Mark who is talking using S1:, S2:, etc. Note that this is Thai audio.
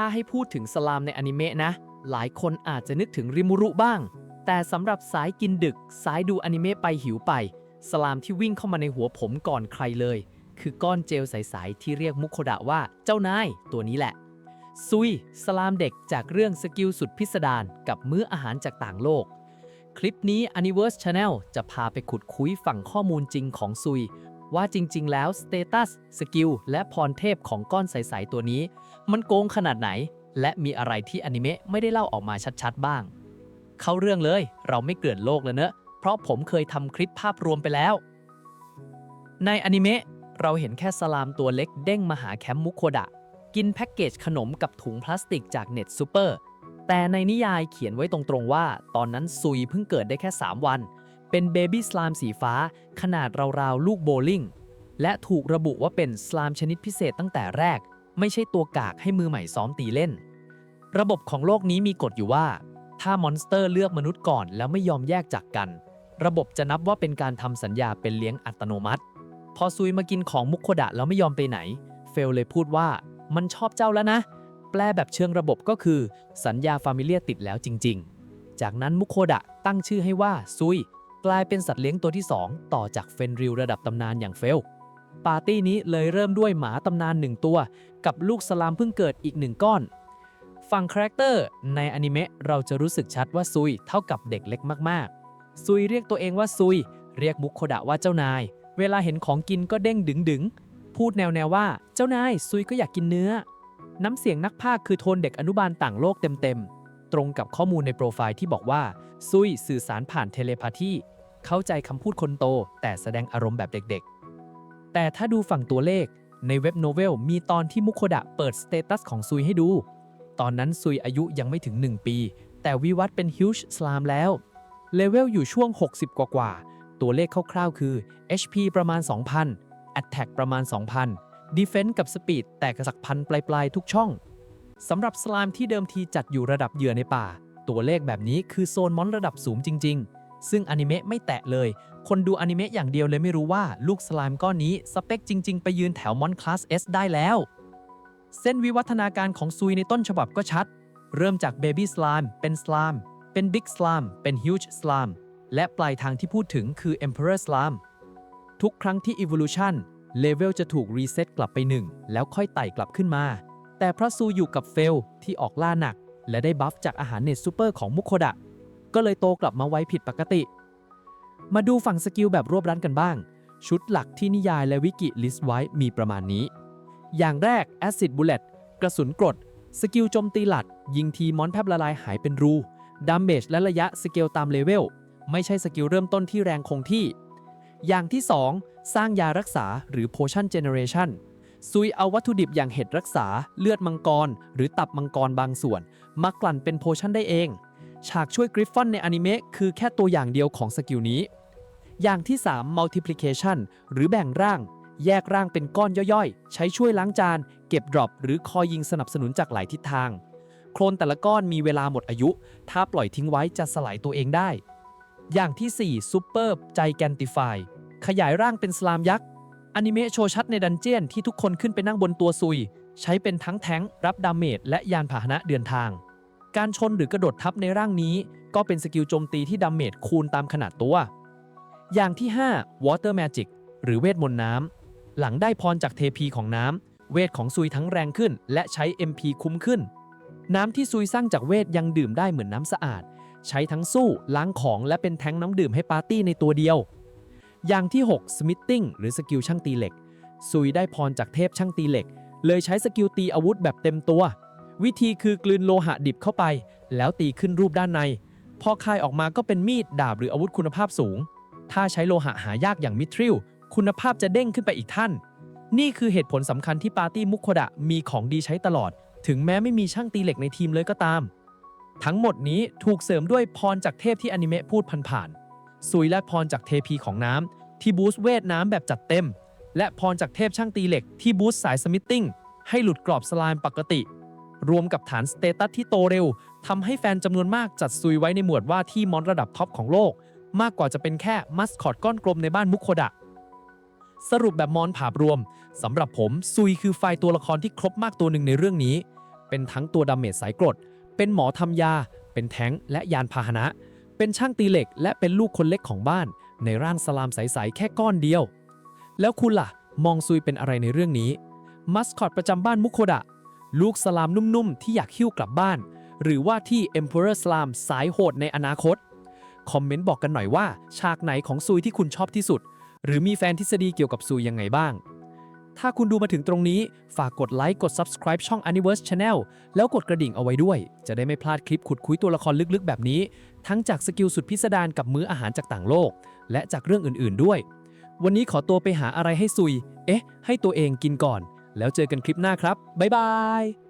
S1: ถ้าให้พูดถึงสลามในอนิเมะนะ หลายคนอาจจะนึกถึงริมูรุบ้าง แต่สำหรับสายกินดึก สายดูอนิเมะไปหิวไป สลามที่วิ่งเข้ามาในหัวผมก่อนใครเลย คือก้อนเจลใสๆที่เรียกมุโคดะว่าเจ้านายตัวนี้แหละ ซุย สลามเด็กจากเรื่องสกิลสุดพิสดารกับมื้ออาหารจากต่างโลก คลิปนี้ Universe Channel จะพาไปขุดคุยฝั่งข้อมูลจริงของซุย ว่าจริง ๆ แล้วสเตตัสสกิลและพรเทพของก้อนใส ๆ ตัวนี้ มันโกงขนาดไหน และมีอะไรที่อนิเมะไม่ได้เล่าออกมาชัด ๆ บ้าง เข้าเรื่องเลย เราไม่เกลื่อนโลกแล้วเนอะ เพราะผมเคยทำคลิปภาพรวมไปแล้ว ในอนิเมะเราเห็นแค่สลามตัวเล็กเด้งมาหาแคมป์มุโคดะ กินแพ็กเกจขนมกับถุงพลาสติกจากเน็ตซูเปอร์แต่ในนิยายเขียนไว้ตรงๆว่า ตอนนั้นซุยเพิ่งเกิดได้แค่ 3 วัน เป็นเบบี้สลามสีฟ้าขนาดราวๆ ลูกโบลิ่ง และถูกระบุว่าเป็นสลามชนิดพิเศษตั้งแต่แรก ไม่ใช่ตัวกากให้มือใหม่ซ้อมตีเล่น ระบบของโลกนี้มีกฎอยู่ว่า ถ้ามอนสเตอร์เลือกมนุษย์ก่อนแล้วไม่ยอมแยกจากกัน ระบบจะนับว่าเป็นการทำสัญญาเป็นเลี้ยงอัตโนมัติ พอซุยมากินของมุกโคดะแล้วไม่ยอมไปไหน เฟลเลยพูดว่ามันชอบเจ้าแล้วนะ แปลแบบเชิงระบบก็คือ สัญญาฟามิเลียติดแล้วจริง ๆ จากนั้นมุกโคดะตั้งชื่อให้ว่าซุย กลายเป็นสัตว์เลี้ยงตัวที่ 2 ต่อจากเฟนริลระดับตำนานอย่างเฟล ปาร์ตี้นี้เลยเริ่มด้วยหมาตำนานหนึ่งตัว กับลูกสลามเพิ่งเกิดอีกหนึ่งก้อนฝั่งคาแรคเตอร์ในอนิเมะเราจะรู้สึกชัดว่าซุยเท่ากับเด็กเล็กมากๆ ซุยเรียกตัวเองว่าซุย เรียกมุกโคดะว่าเจ้านาย เวลาเห็นของกินก็เด้งดึงดึงพูดแนวๆว่าเจ้านายซุยก็อยากกินเนื้อ น้ำเสียงนักพากคือโทนเด็กอนุบาลต่างโลกเต็มๆ ตรงกับข้อมูลในโปรไฟล์ที่บอกว่า ซุยสื่อสารผ่านเทเลพาธี เข้าใจคำพูดคนโต แต่แสดงอารมณ์แบบเด็กๆ แต่ถ้าดูฝั่งตัวเลขในเว็บโนเวลมีตอนที่มุโคดะเปิดสเตตัสของซุยให้ดู ตอนนั้นซุยอายุยังไม่ถึง 1 ปี แต่วิวัฒเป็นฮิวช์สลามแล้ว เลเวลอยู่ช่วง 60 กว่ากว่าๆตัวเลขคร่าวๆคือ HP ประมาณ 2,000 Attack ประมาณ 2,000 Defense กับ Speed แตกกระสักพันปลายๆ ทุกช่องสำหรับสลามที่เดิมทีจัดอยู่ระดับเหยื่อในป่า ตัวเลขแบบนี้คือโซนมอนระดับสูงจริง ๆ ซึ่งอนิเมะไม่แตะเลย คนดูอนิเมะอย่างเดียวเลยไม่รู้ว่าลูกสไลามก้อนนี้สเปคจริง ๆ ไปยืนแถวมอนคลาส S ได้แล้ว เส้นวิวัฒนาการของซุยในต้นฉบับก็ชัด เริ่มจากเบบี้สไลามเป็นสไลามเป็นบิ๊กสไลามเป็นฮิวจ์สไลามและปลายทางที่พูดถึงคือ Emperor Slime ทุกครั้งที่ Evolution เลเวลจะถูกรีเซ็ตกลับไป1แล้วค่อยไต่กลับขึ้นมา แต่พระซูอยู่กับเฟลที่ออกล่าหนัก และได้บัฟจากอาหารเนตซูเปอร์ของมุโคดะ ก็เลยโตกลับมาไวผิดปกติ มาดูฝั่งสกิลแบบรวบรัดกันบ้าง ชุดหลักที่นิยายและวิกิลิสต์ไว้มีประมาณนี้ อย่างแรก Acid Bullet กระสุนกรด สกิลโจมตีหลัด ยิงทีมอนแทบละลายหายเป็นรูดาเมจและระยะสเกลตามเลเวล ไม่ใช่สกิลเริ่มต้นที่แรงคงที่ อย่างที่ 2 สร้างยารักษาหรือ Potion Generation ซุยเอาวัตถุดิบอย่างเห็ดรักษา เลือดมังกร หรือตับมังกรบางส่วน มากลั่นเป็นโพชั่นได้เอง ฉากช่วยกริฟฟอนในอนิเมะคือแค่ตัวอย่างเดียวของสกิลนี้ อย่างที่ 3 Multiplication หรือแบ่งร่าง แยกร่างเป็นก้อนย่อยๆ ใช้ช่วยล้างจาน เก็บดรอปหรือคอยยิงสนับสนุนจากหลายทิศทาง โครนแต่ละก้อนมีเวลาหมดอายุ ถ้าปล่อยทิ้งไว้จะสลายตัวเองได้ อย่างที่ 4 Super Gigantify ขยายร่างเป็นสลามยักษ์อนิเมะโชว์ชัดในดันเจียนที่ทุกคนขึ้นไปนั่งบนตัวซุย ใช้เป็นทั้งแท้งรับดาเมจและยานพาหนะเดินทาง การชนหรือกระโดดทับในร่างนี้ ก็เป็นสกิลโจมตีที่ดาเมจคูณตามขนาดตัว อย่างที่ 5 Water Magic หรือเวทมนต์น้ำ หลังได้พรจากเทพีของน้ำ เวทของซุยทั้งแรงขึ้น และใช้ MP คุ้มขึ้น น้ำที่ซุยสร้างจากเวทยังดื่มได้เหมือนน้ำสะอาด ใช้ทั้งสู้ล้างของและเป็นแท้งน้ำดื่มให้ปาร์ตี้ในตัวเดียว อย่างที่ 6 Smithing หรือสกิลช่างตีเหล็กซุยได้พรจากเทพช่างตีเหล็ก เลยใช้สกิลตีอาวุธแบบเต็มตัว วิธีคือกลืนโลหะดิบเข้าไป แล้วตีขึ้นรูปด้านใน พอคายออกมาก็เป็นมีดดาบหรืออาวุธคุณภาพสูง ถ้าใช้โลหะหายากอย่างมิทริลคุณภาพจะเด้งขึ้นไปอีกท่าน นี่คือเหตุผลสำคัญที่ปาร์ตี้มุกโคดะมีของดีใช้ตลอด ถึงแม้ไม่มีช่างตีเหล็กในทีมเลยก็ตาม ทั้งหมดนี้ถูกเสริมด้วยพรจากเทพที่อนิเมะพูดผ่านๆซุยและพรจากเทพีของน้ำที่บูสต์เวทน้ำแบบจัดเต็ม และพรจากเทพช่างตีเหล็กที่บูสต์สายสมิธติ้งให้หลุดกรอบสไลม์ปกติ รวมกับฐานสเตตัสที่โตเร็วทำให้แฟนจำนวนมากจัดซุยไว้ในหมวดว่าที่มอนระดับท็อปของโลก มากกว่าจะเป็นแค่มัสคอตก้อนกลมในบ้านมุกโคดะ สรุปแบบมอนผาบรวมสำหรับผมซุยคือไฟล์ตัวละครที่ครบมากตัวหนึ่งในเรื่องนี้
S2: เป็นทั้งตัวดาเมจสายกรด เป็นหมอทำยา เป็นแท้งและยานพาหนะ เป็นช่างตีเหล็ก และเป็นลูกคนเล็กของบ้าน ในร่างสลามใสๆแค่ก้อนเดียว แล้วคุณล่ะ มองซุยเป็นอะไรในเรื่องนี้มัสคอตประจำบ้านมุโคดะ ลูกสลามนุ่มๆ ที่อยากหิ้วกลับบ้าน หรือว่าที่ Emperor Slam สายโหดในอนาคต คอมเมนต์บอกกันหน่อยว่า ฉากไหนของซุยที่คุณชอบที่สุด หรือมีแฟนทฤษฎีเกี่ยวกับซุยยังไงบ้าง ถ้าคุณดูมาถึงตรงนี้ ฝากกดไลค์กด subscribe ช่อง Universe Channel แล้วกดกระดิ่งเอาไว้ด้วย จะได้ไม่พลาดคลิปขุดคุยตัวละครลึกๆ แบบนี้ ทั้งจากสกิลสุดพิสดารกับมื้ออาหารจากต่างโลก และจากเรื่องอื่นๆด้วย วันนี้ขอตัวไปหาอะไรให้ซุย เอ๊ะ ให้ตัวเองกินก่อน แล้วเจอกันคลิปหน้าครับ บ๊ายบาย